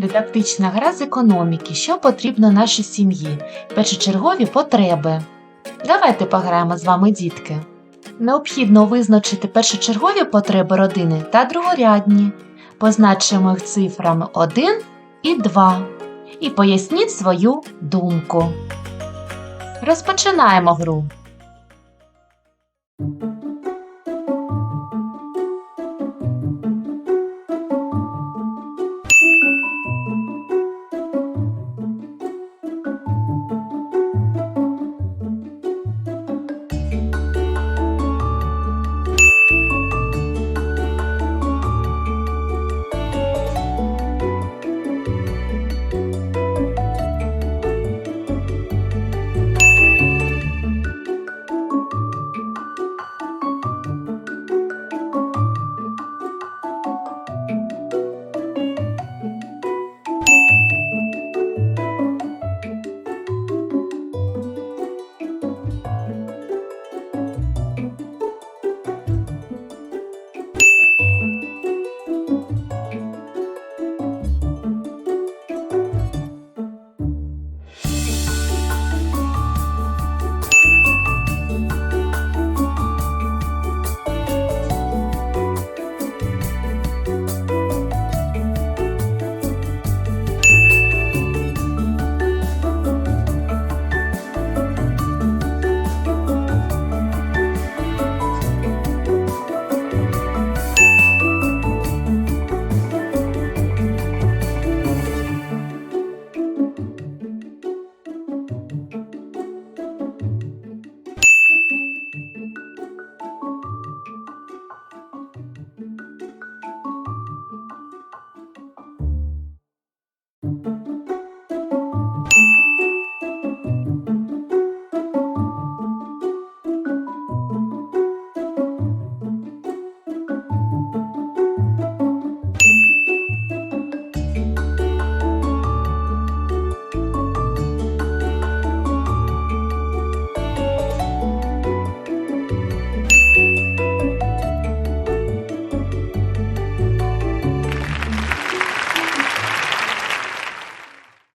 Дидактична гра з економіки, що потрібно нашій сім'ї, першочергові потреби. Давайте пограємо з вами, дітки. Необхідно визначити першочергові потреби родини та другорядні. Позначимо їх цифрами 1 і 2. І поясніть свою думку. Розпочинаємо гру.